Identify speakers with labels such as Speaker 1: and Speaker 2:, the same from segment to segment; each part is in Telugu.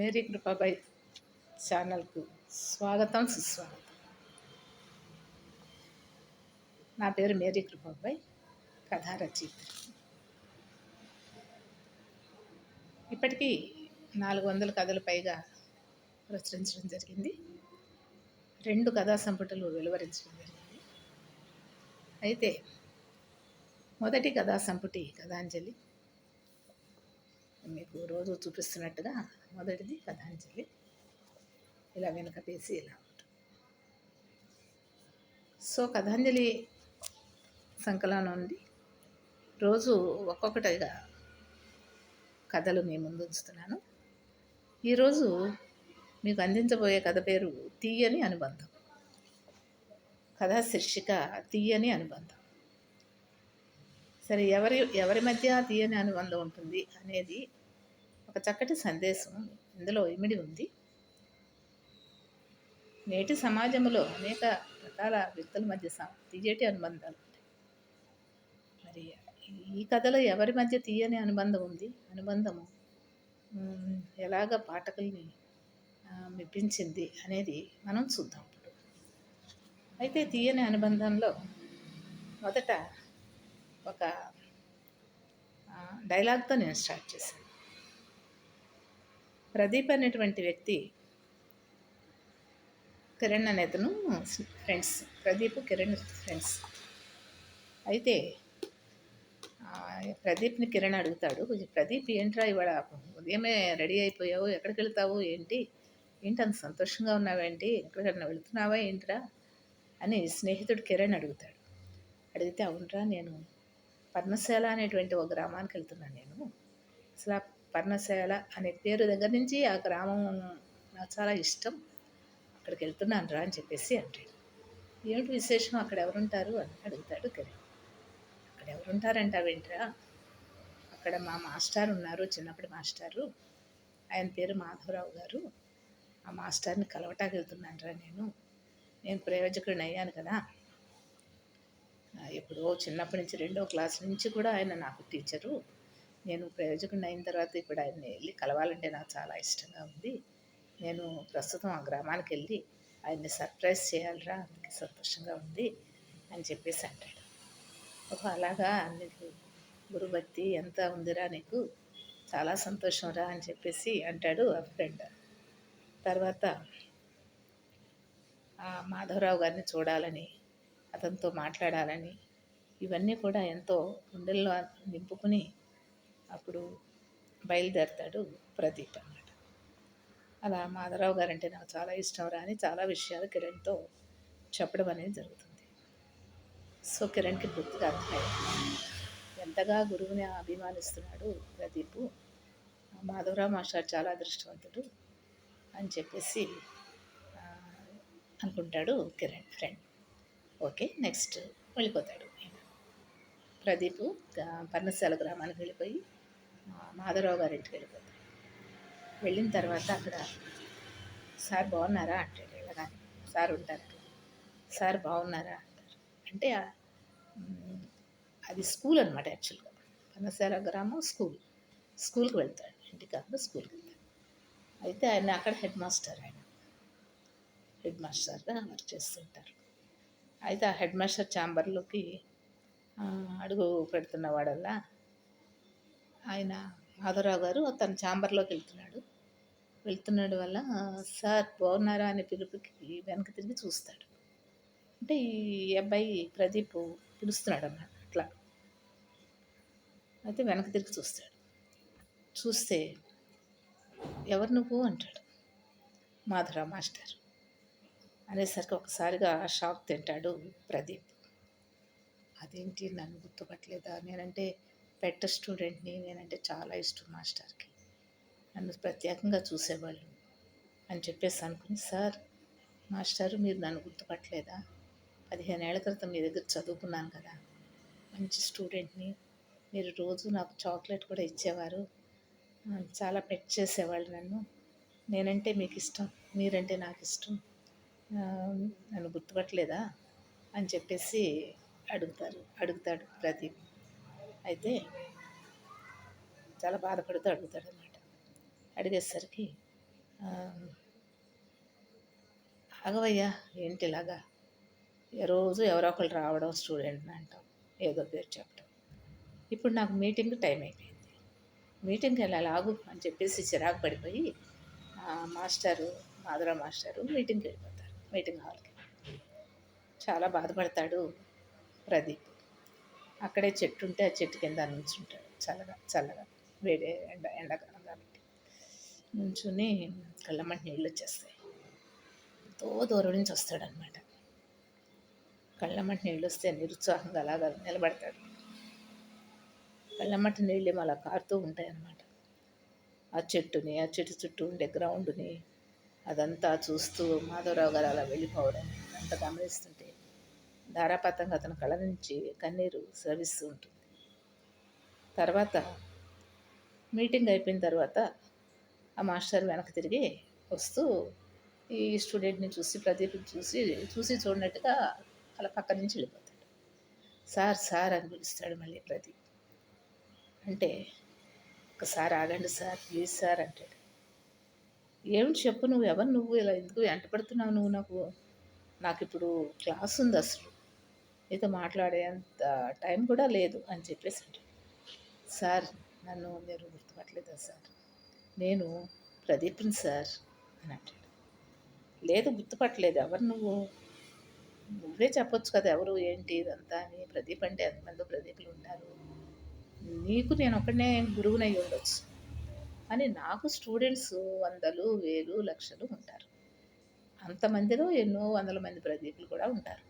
Speaker 1: మేరీ కృపాబాయ్ ఛానల్కు స్వాగతం సుస్వాగతం. నా పేరు మేరీ కృపాబాయ్ కథా రచయిత ఇప్పటికీ నాలుగు వందల కథలు పైగా ప్రచురించడం జరిగింది. రెండు కథా సంపుటలు వెలువరించడం జరిగింది. అయితే మొదటి కథా సంపుటి కథాంజలి మీకు రోజు చూపిస్తున్నట్టుగా మొదటిది కథాంజలి ఇలా వెనుక పేసి ఇలా ఉంటుంది. సో కథాంజలి సంకలనం నుండి రోజు ఒక్కొక్కటిగా కథలు మీ ముందు ఉంచుతున్నాను. ఈరోజు మీకు అందించబోయే కథ పేరు తీయని అనుబంధం. కథా శీర్షిక తీయని అనుబంధం. సరే ఎవరి ఎవరి మధ్య తీయని అనుబంధం ఉంటుంది అనేది ఒక చక్కటి సందేశం ఇందులో ఇమిడి ఉంది. నేటి సమాజంలో అనేక రకాల వ్యక్తుల మధ్య స- తీయటి అనుబంధాలు ఉంటాయి. మరి ఈ కథలో ఎవరి మధ్య తీయని అనుబంధం ఉంది? అనుబంధము ఎలాగ పాఠకుల్ని మెప్పించింది అనేది మనం చూద్దాం ఇప్పుడు. అయితే తీయని అనుబంధంలో మొదట ఒక డైలాగ్తో నేను స్టార్ట్ చేశాను. ప్రదీప్ అనేటువంటి వ్యక్తి కిరణ్ అనేతను ఫ్రెండ్స్ ప్రదీప్ కిరణ్ ఫ్రెండ్స్. అయితే ప్రదీప్ని కిరణ్ అడుగుతాడు ప్రదీప్ ఏంట్రా ఇవాళ ఉదయమే రెడీ అయిపోయావు ఎక్కడికి వెళ్తావు ఏంటి? ఏంటి అంత సంతోషంగా ఉన్నావేంటి ఎక్కడికన్నా వెళుతున్నావా ఏంట్రా? అని స్నేహితుడు కిరణ్ అడుగుతాడు. అడిగితే అవునరా నేను పర్ణశాల అనేటువంటి ఒక గ్రామానికి వెళ్తున్నాను నేను. అసలు ఆ పర్ణశాల అనే పేరు దగ్గర నుంచి ఆ గ్రామం నాకు చాలా ఇష్టం. అక్కడికి వెళ్తున్నాను రా అని చెప్పేసి అంటాడు ఏమిటి విశేషం? అక్కడ ఎవరుంటారు? అని అడుగుతాడు కిరణ్. అక్కడ ఎవరుంటారంట వెంట్రా? అక్కడ మా మాస్టర్ ఉన్నారు చిన్నప్పటి మాస్టారు. ఆయన పేరు మాధవరావు గారు. ఆ మాస్టర్ని కలవటానికి వెళ్తున్నాను రా నేను. నేను ప్రయోజకుడిని అయ్యాను కదా. ఎప్పుడో చిన్నప్పటి నుంచి రెండో క్లాస్ నుంచి కూడా ఆయన నాకు టీచరు. నేను ప్రయోజకుడిని అయిన తర్వాత ఇప్పుడు ఆయన్ని వెళ్ళి కలవాలంటే నాకు చాలా ఇష్టంగా ఉంది. నేను ప్రస్తుతం ఆ గ్రామానికి వెళ్ళి ఆయన్ని సర్ప్రైజ్ చేయాలిరా అందుకే సంతోషంగా ఉంది అని చెప్పేసి అంటాడు. ఓహో అలాగా? నీకు గురుభక్తి ఎంత ఉందిరా నీకు? చాలా సంతోషం రా అని చెప్పేసి అంటాడు ఆ ఫ్రెండ్. తర్వాత ఆ మాధవరావు గారిని చూడాలని అతనితో మాట్లాడాలని. ఇవన్నీ కూడా ఎంతో గుండెల్లో నింపుకుని అప్పుడు బయలుదేరతాడు ప్రదీప్ అన్నమాట. అలా మాధవరావు గారంటే నాకు చాలా ఇష్టం రా అని చాలా విషయాలు కిరణ్తో చెప్పడం అనేది జరుగుతుంది. సో కిరణ్కి పూర్తిగా అర్థమైంది. ఎంతగా గురువుని అభిమానిస్తున్నాడు ప్రదీప్. మాధవరావు మాస్టర్ చాలా అదృష్టవంతుడు అని చెప్పేసి అనుకుంటాడు కిరణ్ ఫ్రెండ్. ఓకే నెక్స్ట్ వెళ్ళిపోతాడు ప్రదీప్ పర్ణశాల గ్రామానికి వెళ్ళిపోయి మాధవరావు గారి ఇంటికి వెళ్ళిపోతాడు. వెళ్ళిన తర్వాత అక్కడ సార్ బాగున్నారా? అంటాడు వెళ్ళగానే. సార్ ఉంటారు. సార్ బాగున్నారా? అంటారు. అంటే అది స్కూల్ అనమాట యాక్చువల్గా. పర్ణశాల గ్రామం స్కూల్. స్కూల్కి వెళ్తాడు. ఇంటికి కాకుండా స్కూల్కి వెళ్తాడు. అయితే ఆయన అక్కడ హెడ్ మాస్టర్ ఆయన. హెడ్ మాస్టర్గా వర్క్ చేస్తుంటారు. అయితే ఆ హెడ్ మాస్టర్ ఛాంబర్లోకి అడుగు పెడుతున్నవాడల్లా ఆయన మాధవరావు గారు తన ఛాంబర్లోకి వెళ్తున్నాడు. వెళ్తున్నాడు వల్ల సార్ బాగున్నారా? అనే పిలుపుకి వెనక్కి తిరిగి చూస్తాడు. అంటే ఈ అబ్బాయి ప్రదీప్ పిలుస్తున్నాడు అన్నాడు అట్లా. అయితే వెనక్కి తిరిగి చూస్తాడు. చూస్తే ఎవరు నువ్వు? అంటాడు మాధురా మాస్టర్. అనేసరికి ఒకసారిగా షాక్ తింటాడు ప్రదీప్. అదేంటి నన్ను గుర్తుపట్టలేదా? నేనంటే పెట్ట స్టూడెంట్ని నేనంటే చాలా ఇష్టం మాస్టర్కి. నన్ను ప్రత్యేకంగా చూసేవాళ్ళు అని చెప్పేసి అనుకుని సార్ మాస్టర్ మీరు నన్ను గుర్తుపట్టలేదా? పదిహేను ఏళ్ళ క్రితం మీ దగ్గర చదువుకున్నాను కదా. మంచి స్టూడెంట్ని. మీరు రోజు నాకు చాక్లెట్ కూడా ఇచ్చేవారు. చాలా పెట్ చేసేవాళ్ళు నన్ను. నేనంటే మీకు ఇష్టం మీరంటే నాకు ఇష్టం. నన్ను గుర్తుపట్టలేదా అని చెప్పేసి అడుగుతారు అడుగుతాడు ప్రదీప్. అయితే చాలా బాధపడుతూ అడుగుతాడు అనమాట అడిగేసరికి ఆగవయ్యా ఏంటి ఇలాగా? ఏ రోజు ఎవరో ఒకరు రావడం స్టూడెంట్ని అంటాం ఏదో పేరు చెప్పడం. ఇప్పుడు నాకు మీటింగ్ టైం అయిపోయింది. మీటింగ్కి వెళ్ళాలి ఆగు అని చెప్పేసి చిరాకు పడిపోయి మాస్టారు మాస్టరు మాస్టారు మాస్టరు మీటింగ్కి వెళ్ళిపోతారు. మీటింగ్ హాల్కి. చాలా బాధపడతాడు ప్రదీప్. అక్కడే చెట్టు ఉంటే ఆ చెట్టు కింద నుంచుంటాడు. చల్లగా చల్లగా వేడే ఎండ ఎండాకాలం కాబట్టి. నుంచుని కళ్ళమ్మటి నీళ్ళు వచ్చేస్తాయి. ఎంతో దూరం నుంచి వస్తాడనమాట కళ్ళమ్మటి నీళ్ళు వస్తే నిరుత్సాహంగా అలాగా నిలబడతాడు. కళ్ళమ్మటి నీళ్ళు ఏమో అలా కారుతూ ఉంటాయన్నమాట. ఆ చెట్టుని ఆ చెట్టు చుట్టూ ఉండే గ్రౌండ్ని అదంతా చూస్తూ మాధవరావు గారు అలా వెళ్ళిపోవడం అంత గమనిస్తుంటే ధారాపాతంగా అతని కళ్ళ నుంచి కన్నీరు స్రవిస్తూ ఉంటుంది. తర్వాత మీటింగ్ అయిపోయిన తర్వాత ఆ మాస్టర్ వెనక్కి తిరిగి వస్తూ ఈ స్టూడెంట్ని చూసి ప్రదీప్ని చూసి చూసి చూడనట్టుగా అలా పక్క నుంచి వెళ్ళిపోతాడు. సార్ సార్ అని పిలుస్తాడు మళ్ళీ ప్రదీప్. అంటే ఒకసారి ఆగండి సార్ ప్లీజ్ సార్ అంటాడు. ఏమిటి చెప్పు నువ్వు ఎవరు నువ్వు? ఇలా ఎందుకు వెంటపడుతున్నావు నువ్వు నాకు? నాకు ఇప్పుడు క్లాస్ ఉంది అసలు. నీతో మాట్లాడేంత టైం కూడా లేదు అని చెప్పేసి సార్ నన్ను మీరు గుర్తుపట్టలేదా సార్? నేను ప్రదీప్ని సార్ అని అంటాడు. లేదు గుర్తుపట్టలేదు. ఎవరు నువ్వు? నువ్వే చెప్పొచ్చు కదా ఎవరు ఏంటి ఇదంతా అని. ప్రదీప్ అంటే ఎంతమంది ప్రదీపులు ఉంటారు? నీకు నేను ఒకనే గురువునై ఉండొచ్చు. అని నాకు స్టూడెంట్స్ వందలు వేలు లక్షలు ఉంటారు. అంతమందిలో ఎన్నో వందల మంది ప్రదీపులు కూడా ఉంటారు.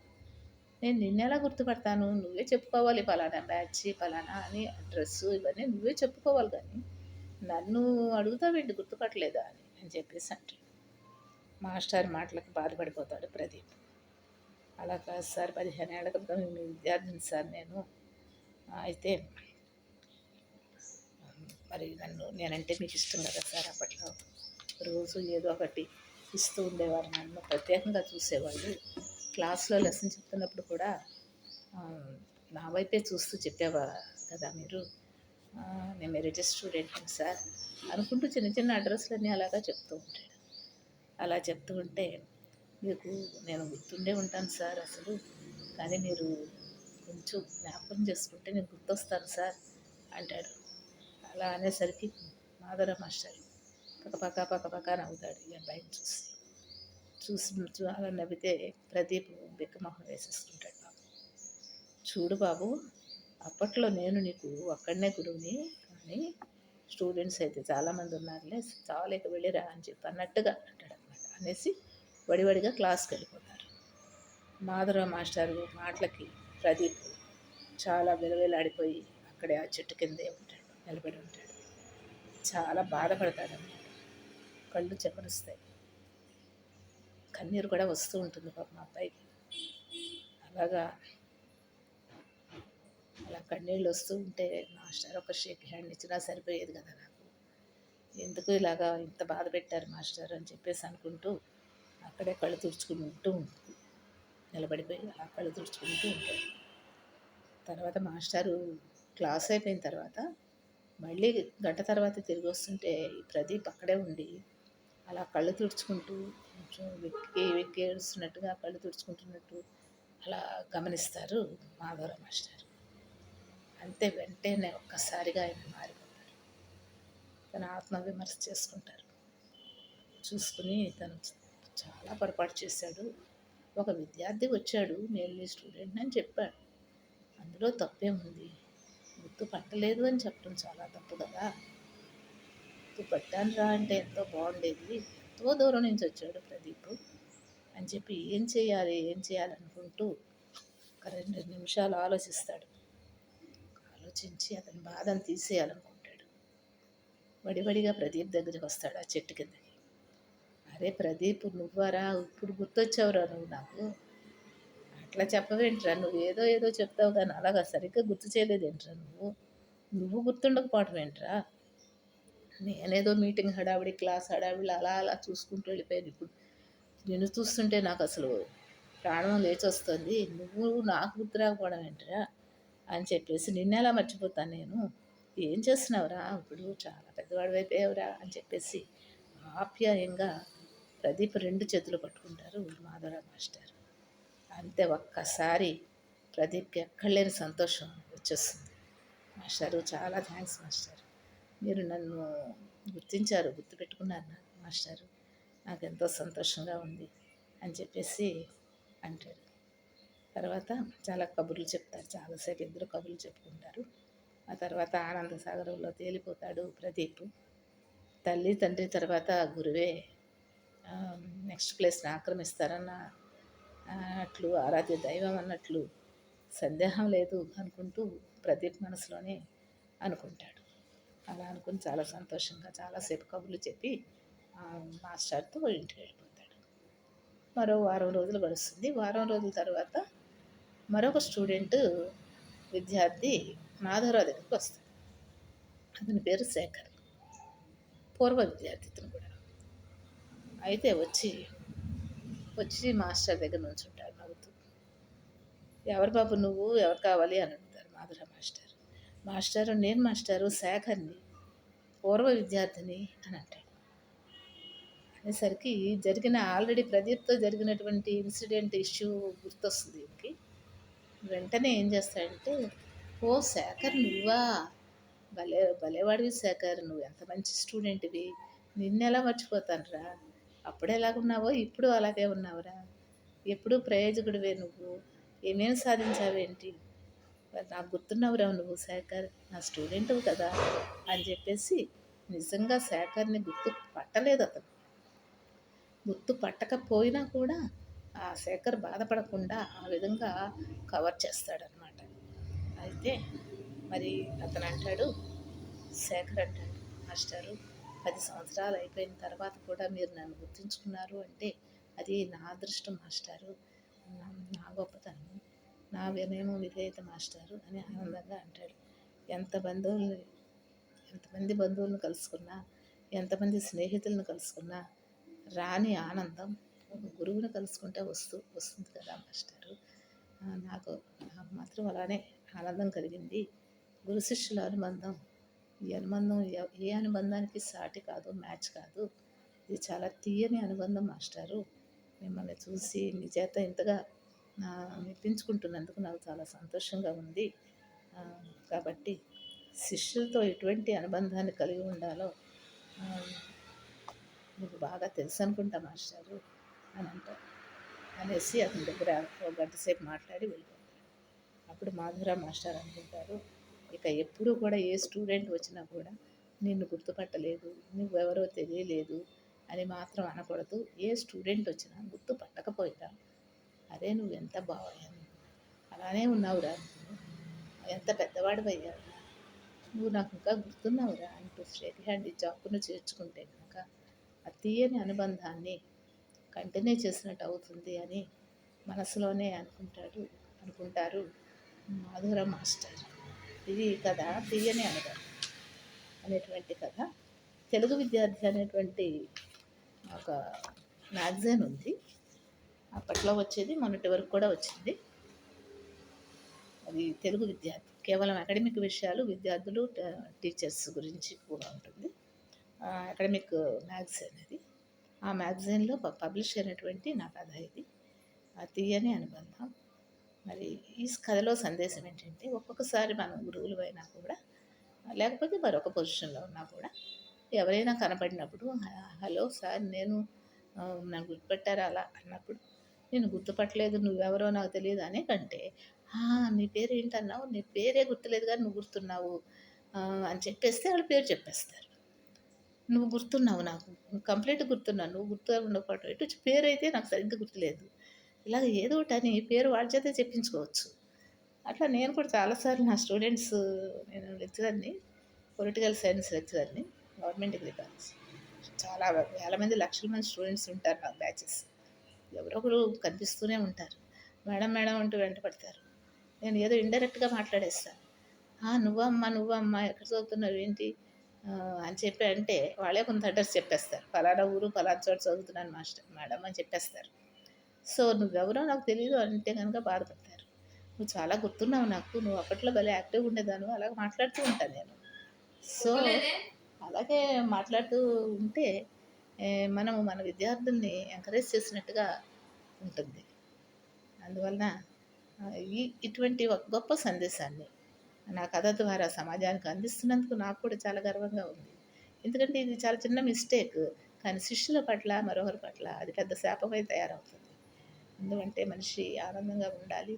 Speaker 1: నేను నిన్నెలా గుర్తుపడతాను? నువ్వే చెప్పుకోవాలి ఫలానా బ్యాచ్ ఫలానా అని అడ్రస్ ఇవన్నీ నువ్వే చెప్పుకోవాలి కానీ నన్ను అడుగుతావేంటి గుర్తుపట్టలేదా అని అని చెప్పేసి అంటే మాస్టర్ మాటలకు బాధపడిపోతాడు ప్రదీప్. అలా కాదు సార్ పదిహేను ఏళ్ళ క్రితం మీ విద్యార్థిని సార్ నేను. అయితే మరి నన్ను నేనంటే మీకు ఇష్టం కదా సార్? అప్పట్లో రోజు ఏదో ఒకటి ఇస్తూ ఉండేవారు నన్ను ప్రత్యేకంగా చూసేవాళ్ళు. క్లాస్లో లెసన్ చెప్తున్నప్పుడు కూడా నా వైపే చూస్తూ చెప్పేవా కదా మీరు? నేను మెరిట్ స్టూడెంట్ సార్? అనుకుంటూ చిన్న చిన్న అడ్రస్లన్నీ అలాగా చెప్తూ ఉంటాడు అలా చెప్తూ ఉంటే మీకు నేను గుర్తుండే ఉంటాను సార్ అసలు. కానీ మీరు కొంచెం జ్ఞాపకం చేసుకుంటే నేను గుర్తొస్తాను సార్ అంటాడు. అలా అనేసరికి మాధవ మాస్టర్ పక్క పక్క పక్క పక్క నవ్వుతాడు ఇక బయట చూసి. చూసి అలా నవ్వితే ప్రదీప్ బిక్కమొహం వేసేసుకుంటాడు బాబు. చూడు బాబు అప్పట్లో నేను నీకు ఒక్కడనే గురువుని కానీ స్టూడెంట్స్ అయితే చాలామంది ఉన్నారులే చాలా ఇక వెళ్ళిరా అని చెప్పి అన్నట్టుగా అంటాడు అనమాట అనేసి వడివడిగా క్లాస్కి వెళ్ళిపోతారు. మాధవరావు మాస్టర్ మాటలకి ప్రదీప్ చాలా విలువలాడిపోయి అక్కడే ఆ చెట్టు కిందే ఉంటాడు. నిలబడి ఉంటాడు. చాలా బాధపడతాడు అన్నమాట. కళ్ళు చెమరుస్తాయి. కన్నీరు కూడా వస్తూ ఉంటుంది పాప మా అబ్బాయికి. అలాగా అలా కన్నీళ్ళు వస్తూ ఉంటే మాస్టర్ ఒక షేక్ హ్యాండ్ ఇచ్చినా సరిపోయేది కదా నాకు. ఎందుకు ఇలాగా ఇంత బాధ పెట్టారు మాస్టర్ అని చెప్పేసి అనుకుంటూ అక్కడే కళ్ళు తుడుచుకుంటూ ఉంటుంది. నిలబడిపోయి అలా కళ్ళు తుడుచుకుంటూ ఉంటాడు తర్వాత మాస్టారు క్లాస్ అయిపోయిన తర్వాత మళ్ళీ గంట తర్వాత తిరిగి వస్తుంటే ఈ ప్రదీప్ అక్కడే ఉండి అలా కళ్ళు తుడుచుకుంటూ కొంచెం వెక్కి వెక్కి ఏడుస్తున్నట్టుగా కళ్ళు తుడుచుకుంటున్నట్టు అలా గమనిస్తారు మాధవరావు మాస్టర్. అంతే వెంటనే ఒక్కసారిగా ఆయన మారిపోతారు. తన ఆత్మవిమర్శ చేసుకుంటారు. చూసుకుని తను చాలా పొరపాటు చేశాడు. ఒక విద్యార్థి వచ్చాడు నేను మీ స్టూడెంట్ అని చెప్పాడు అందులో తప్పేముంది? గుర్తు పట్టలేదు అని చెప్పడం చాలా తప్పు కదా. గుర్తు పట్టాను రా అంటే ఎంతో బాగుండేది. ఎంతో దూరం నుంచి వచ్చాడు ప్రదీప్ అని చెప్పి ఏం చేయాలి? ఏం చేయాలనుకుంటూ ఒక రెండు నిమిషాలు ఆలోచిస్తాడు. ఆలోచించి అతని బాధను తీసేయాలనుకుంటాడు. వడివడిగా ప్రదీప్ దగ్గరికి వస్తాడు ఆ చెట్టు కిందకి. అరే ప్రదీప్ నువ్వరా? ఇప్పుడు గుర్తొచ్చావురా నువ్వు నాకు? అట్లా చెప్పవేంట్రా? నువ్వు ఏదో ఏదో చెప్తావు కానీ అలాగా సరిగ్గా గుర్తు చేయలేదేంట్రా నువ్వు? నువ్వు గుర్తుండకపోవటం ఏంట్రా నేనేదో మీటింగ్ హడావిడి క్లాస్ హడావిడి అలా అలా చూసుకుంటూ వెళ్ళిపోయాను ఇప్పుడు. నిన్ను చూస్తుంటే నాకు అసలు ప్రాణం లేచి వస్తుంది నువ్వు నాకు గుర్తు రాకపోవడం ఏంట్రా అని చెప్పేసి నిన్నెలా మర్చిపోతాను నేను? ఏం చేస్తున్నావురా? ఇప్పుడు చాలా పెద్దవాడు అయిపోయావురా అని చెప్పేసి ఆప్యాయంగా ప్రదీప్ రెండు చేతులు పట్టుకుంటారు మాధవరావు మాస్టర్. అంతే ఒక్కసారి ప్రదీప్కి ఎక్కడలేని సంతోషం వచ్చేస్తుంది. మాస్టారు చాలా థ్యాంక్స్ మాస్టర్. మీరు నన్ను గుర్తించారు గుర్తుపెట్టుకున్నారు నాకు మాస్టారు. నాకు ఎంతో సంతోషంగా ఉంది అని చెప్పేసి అంటాడు. తర్వాత చాలా కబుర్లు చెప్తారు చాలాసేపు ఇద్దరు కబుర్లు చెప్పుకుంటారు. ఆ తర్వాత ఆనంద సాగరంలో తేలిపోతాడు ప్రదీప్. తల్లి తండ్రి తర్వాత గురువే. నెక్స్ట్ ప్లేస్ని ఆక్రమిస్తారన్న అన్నట్లు అట్లు ఆరాధ్య దైవం అన్నట్లు సందేహం లేదు అనుకుంటూ ప్రదీప్ మనసులోనే అనుకుంటాడు. అలా అనుకుని చాలా సంతోషంగా చాలాసేపు కబుర్లు చెప్పి మాస్టర్తో ఇంటికి వెళ్ళిపోతాడు. మరో వారం రోజులు గడుస్తుంది. వారం రోజుల తర్వాత మరొక స్టూడెంట్ విద్యార్థి మాధవరావు దగ్గరికి వస్తాడు అతని పేరు శేఖర్. పూర్వ విద్యార్థి కూడా. అయితే వచ్చి వచ్చి మాస్టర్ దగ్గర నుంచి ఉంటాడు నవ్వుతూ. ఎవరు బాబు నువ్వు? ఎవరు కావాలి? అని అడుగుతారు మాధుర మాస్టర్. మాస్టర్ నేను మాస్టారు శేఖర్ని పూర్వ విద్యార్థిని అని అంటాడు. అనేసరికి జరిగిన ఆల్రెడీ ప్రదీప్తో జరిగినటువంటి ఇన్సిడెంట్ ఇష్యూ గుర్తొస్తుంది దీనికి వెంటనే ఏం చేస్తాడంటే ఓ శేఖర్ నువ్వా? భలే భలేవాడివి శేఖర్ నువ్వు ఎంత మంచి స్టూడెంట్వి. నిన్నెలా మర్చిపోతానురా? అప్పుడు ఎలాగున్నావో ఇప్పుడు అలాగే ఉన్నావురా. ఎప్పుడు ప్రయోజకుడివే నువ్వు. ఏమేమి సాధించావేంటి? మరి నాకు గుర్తున్నావురా నువ్వు శేఖర్. నా స్టూడెంట్ కదా అని చెప్పేసి నిజంగా శేఖర్ని గుర్తు పట్టలేదు అతను. గుర్తు పట్టకపోయినా కూడా ఆ శేఖర్ బాధపడకుండా ఆ విధంగా కవర్ చేస్తాడనమాట అయితే మరి అతను అంటాడు శేఖర్ అంటాడు మాస్టారు పది సంవత్సరాలు అయిపోయిన తర్వాత కూడా మీరు నన్ను గుర్తుంచుకున్నారు అంటే అది నా అదృష్టం మాస్టారు. నా- గొప్పతనం నా వినయము విధేయత మాస్టారు అని ఆనందంగా అంటాడు. ఎంత బంధువుల్ని ఎంతమంది బంధువులను కలుసుకున్నా ఎంతమంది స్నేహితులను కలుసుకున్నా రాని ఆనందం ఒక గురువుని కలుసుకుంటే వస్తూ వస్తుంది కదా మాస్టారు. నాకు నాకు మాత్రం అలానే ఆనందం కలిగింది. గురు శిష్యుల అనుబంధం ఈ అనుబంధం ఏ అనుబంధానికి సాటి కాదు మ్యాచ్ కాదు. ఇది చాలా తీయని అనుబంధం మాస్టారు. మిమ్మల్ని చూసి మీ చేత ఇంతగా మెప్పించుకుంటున్నందుకు నాకు చాలా సంతోషంగా ఉంది. కాబట్టి శిష్యులతో ఎటువంటి అనుబంధాన్ని కలిగి ఉండాలో మీకు బాగా తెలుసు అనుకుంటా మాస్టారు అని అంటారు. అనేసి అతని దగ్గర ఒక గంట సేపు మాట్లాడి వెళ్ళిపోతారు. అప్పుడు మాధురా మాస్టర్ అనుకుంటారు. ఇక ఎప్పుడు కూడా ఏ స్టూడెంట్ వచ్చినా కూడా నిన్ను గుర్తుపట్టలేదు నువ్వెవరో తెలియలేదు అని మాత్రం అనకూడదు. ఏ స్టూడెంట్ వచ్చినా గుర్తుపట్టకపోయినా అరే నువ్వు ఎంత బాగా అలానే ఉన్నావురా ఎంత పెద్దవాడు అయ్యావురా నువ్వు నాకు ఇంకా గుర్తున్నావురా అంటూ షేక్ హ్యాండ్ జాబ్ను చేర్చుకుంటే కనుక ఆ తీయని అనుబంధాన్ని కంటిన్యూ చేసినట్టు అవుతుంది అని మనసులోనే అనుకుంటాడు అనుకుంటారు మాధుర మాస్టర్ ఇది కథ తీయని అనుబంధం అనేటువంటి కథ. తెలుగు విద్యార్థి అనేటువంటి ఒక మ్యాగజైన్ ఉంది. అప్పట్లో వచ్చేది మొన్నటి వరకు కూడా వచ్చింది. అది తెలుగు విద్యార్థి కేవలం అకాడమిక్ విషయాలు విద్యార్థులు టీచర్స్ గురించి కూడా ఉంటుంది. అకాడమిక్ మ్యాగజైన్ అది. ఆ మ్యాగజైన్లో పబ్లిష్ అయినటువంటి నా కథ ఇది. ఆ తీయని అనుబంధం. మరి ఈ కథలో సందేశం ఏంటంటే ఒక్కొక్కసారి మనం గురువులు అయినా కూడా లేకపోతే మరొక పొజిషన్లో ఉన్నా కూడా ఎవరైనా కనపడినప్పుడు హలో సార్ నేను నన్ను గుర్తుపెట్టారా అలా? అన్నప్పుడు నేను గుర్తుపట్టలేదు నువ్వెవరో నాకు తెలియదు అనే కంటే "ఆ, నీ పేరు ఏంటన్నావు నీ పేరే గుర్తులేదు కానీ నువ్వు గుర్తున్నావు? అని చెప్పేస్తే వాళ్ళ పేరు చెప్పేస్తారు. నువ్వు గుర్తున్నావు నాకు కంప్లీట్ గుర్తున్నావు నువ్వు గుర్తు ఉండకపోవటం ఇటు పేరు అయితే నాకు సరిగ్గా గుర్తులేదు. ఇలాగ ఏదో ఒకటి అని పేరు వాళ్ళ చేత చెప్పించుకోవచ్చు. అట్లా నేను కూడా చాలాసార్లు నా స్టూడెంట్స్ నేను లెక్చరర్ని పొలిటికల్ సైన్స్ లెక్చరర్ని గవర్నమెంట్ డిగ్రీ కాలేజ్ చాలా వేల మంది లక్షల మంది స్టూడెంట్స్ ఉంటారు నా బ్యాచెస్. ఎవరొకరు కనిపిస్తూనే ఉంటారు. మేడం మేడం అంటూ వెంట పడతారు. నేను ఏదో ఇండైరెక్ట్గా మాట్లాడేస్తాను. "ఆ, నువ్వమ్మా నువ్వమ్మా ఎక్కడ చదువుతున్నావు ఏంటి? అని చెప్పి అంటే వాళ్ళే కొంత అడ్రస్ చెప్పేస్తారు. ఫలానా ఊరు ఫలానా చోట చదువుతున్నాను మాస్టర్ మేడం అని చెప్పేస్తారు. సో నువ్వెవరో నాకు తెలియదు అంటే కనుక బాధపడతారు. నువ్వు చాలా గుర్తున్నావు నాకు. నువ్వు అప్పట్లో భలే యాక్టివ్గా ఉండేదాను అలాగే మాట్లాడుతూ ఉంటాను నేను. సో అలాగే మాట్లాడుతూ ఉంటే మనము మన విద్యార్థుల్ని ఎంకరేజ్ చేసినట్టుగా ఉంటుంది. అందువలన ఈ ఇటువంటి ఒక గొప్ప సందేశాన్ని నా కథ ద్వారా సమాజానికి అందిస్తున్నందుకు నాకు కూడా చాలా గర్వంగా ఉంది. ఎందుకంటే ఇది చాలా చిన్న మిస్టేక్. కానీ శిష్యుల పట్ల మరొకరి పట్ల అది పెద్ద శాపమై తయారవుతుంది. ఎందుకంటే మనిషి ఆనందంగా ఉండాలి.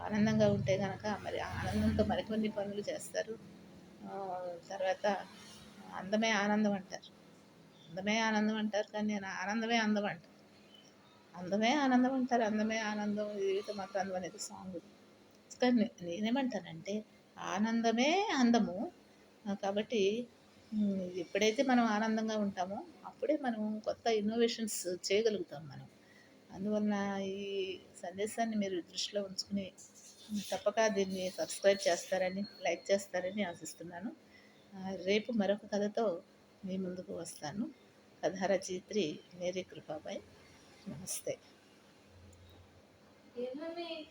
Speaker 1: ఆనందంగా ఉంటే కనుక మరి ఆనందంతో మరికొన్ని పనులు చేస్తారు. తర్వాత అందమే ఆనందం అంటారు. అందమే ఆనందం అంటారు కానీ నేను ఆనందమే అందం అంటారు అందమే ఆనందం అంటారు. అందమే ఆనందం జీవితం మాత్రం అందం అనేది సాంగ్ కానీ నేనేమంటానంటే ఆనందమే అందము. కాబట్టి ఎప్పుడైతే మనం ఆనందంగా ఉంటామో అప్పుడే మనం కొత్త ఇన్నోవేషన్స్ చేయగలుగుతాం మనం. అందువలన ఈ సందేశాన్ని మీరు దృష్టిలో ఉంచుకుని తప్పక దీన్ని సబ్స్క్రైబ్ చేస్తారని లైక్ చేస్తారని ఆశిస్తున్నాను. రేపు మరొక కథతో మీ ముందుకు వస్తాను. కథ రచయిత్రి మేరీ కృపాబాయ్. నమస్తే.
Speaker 2: ఏమని?